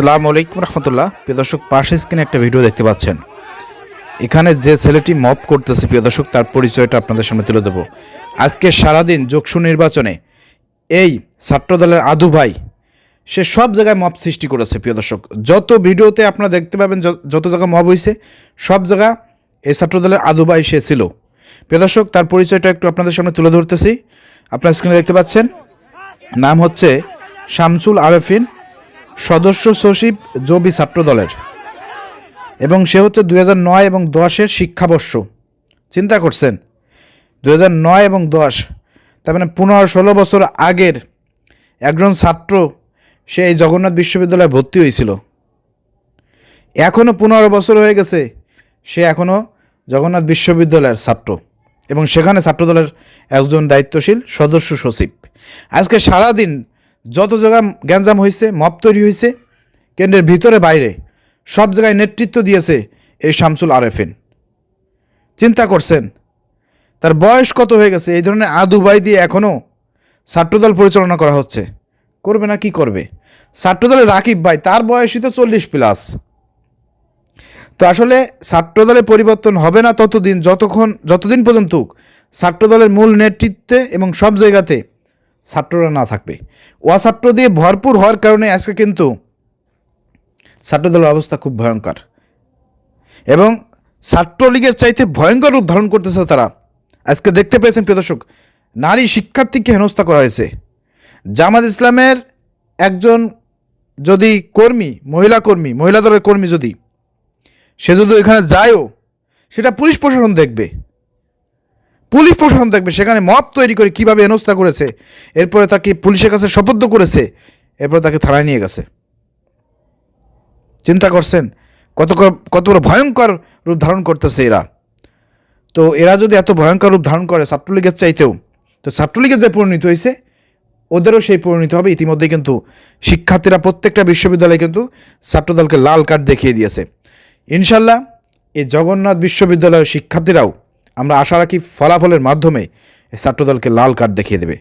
আসসালামু আলাইকুম রহমতুল্লাহ। প্রিয় দর্শক, পাশে স্ক্রিনে একটা ভিডিও দেখতে পাচ্ছেন। এখানে যে ছেলেটি মপ করতেছে, প্রিয় দর্শক, তার পরিচয়টা আপনাদের সামনে তুলে দেবো আজকে সারাদিন যোগসু নির্বাচনে এই ছাত্রদলের আদু ভাই, সে সব জায়গায় মপ সৃষ্টি করেছে, প্রিয় দর্শক। যত ভিডিওতে আপনারা দেখতে পাবেন যত জায়গায় মপ হয়েছে সব জায়গা এই ছাত্রদলের আদু ভাই সে ছিল। প্রিয় দর্শক, তার পরিচয়টা একটু আপনাদের সামনে তুলে ধরতেছি। আপনার স্ক্রিনে দেখতে পাচ্ছেন, নাম হচ্ছে শামসুল আরেফিন। সদস্য সচিব জবি ছাত্র দলের এবং সে হচ্ছে দুই নয় এবং দশের শিক্ষাবর্ষ। চিন্তা করছেন, দুই নয় এবং দশ, তার মানে পনেরো ষোলো বছর আগের একজন ছাত্র, সে এই জগন্নাথ বিশ্ববিদ্যালয়ে ভর্তি হয়েছিল। এখনও পনেরো বছর হয়ে গেছে, সে এখনও জগন্নাথ বিশ্ববিদ্যালয়ের ছাত্র এবং সেখানে ছাত্রদলের একজন দায়িত্বশীল সদস্য সচিব। আজকে সারাদিন যত জায়গায় গ্যাঞ্জাম হয়েছে মপ তৈরি হয়েছে কেন্দ্রের ভিতরে বাইরে সব জায়গায় নেতৃত্ব দিয়েছে এই শামসুল আরেফিন। চিন্তা করছেন, তার বয়স কত হয়ে গেছে? এই ধরনের আদু বাই দিয়ে এখনও ছাত্রদল পরিচালনা করা হচ্ছে। করবে না, কি করবে? ছাত্রদলের রাকিব ভাই, তার বয়সই তো চল্লিশ প্লাস। তো আসলে ছাত্রদলের পরিবর্তন হবে না ততদিন, যতক্ষণ, যতদিন পর্যন্ত ছাত্রদলের মূল নেতৃত্বে এবং সব জায়গাতে ছাত্ররা না থাকবে। ছাত্র দিয়ে ভরপুর হওয়ার কারণে আজকে কিন্তু ছাত্রদলের অবস্থা খুব ভয়ঙ্কর। এবং ছাত্রলীগের চাইতে ভয়ঙ্কর রূপ ধারণ করতেছে তারা। আজকে দেখতে পেয়েছেন প্রিয় দর্শক, নারী শিক্ষার্থীকে হেনস্থা করা হয়েছে। জামাত ইসলামের একজন যদি কর্মী, মহিলা কর্মী, মহিলা দলের কর্মী যদি, সে যদি ওইখানে যায়ও, সেটা পুলিশ প্রশাসন দেখবে। পুলিশ প্রশাসন দেখবে, সেখানে মপ তৈরি করে কীভাবে হেনস্থা করেছে, এরপরে তাকে পুলিশের কাছে শপথ করেছে, এরপরে তাকে থানায় নিয়ে গেছে। চিন্তা করছেন, কত কত বড় ভয়ঙ্কর রূপ ধারণ করতেছে এরা। তো এরা যদি এত ভয়ঙ্কর রূপ ধারণ করে ছাত্রলীগের চাইতেও, তো ছাত্রলীগের যে পরিণত হয়েছে, ওদেরও সেই পরিণত হবে। ইতিমধ্যে কিন্তু শিক্ষার্থীরা প্রত্যেকটা বিশ্ববিদ্যালয়ে কিন্তু ছাত্রদলকে লাল কার্ড দেখিয়ে দিয়েছে। ইনশাল্লাহ, এই জগন্নাথ বিশ্ববিদ্যালয়ের শিক্ষার্থীরাও আমরা আশা রাখি ফলাফলের মাধ্যমে ছাত্রদলকে লাল কার্ড দেখিয়ে দেবে।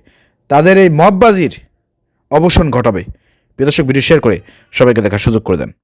তাদের এই মববাজির অবসান ঘটাবে। বিদর্শক ভিডিও শেয়ার করে সবাইকে দেখার সুযোগ করে দেন।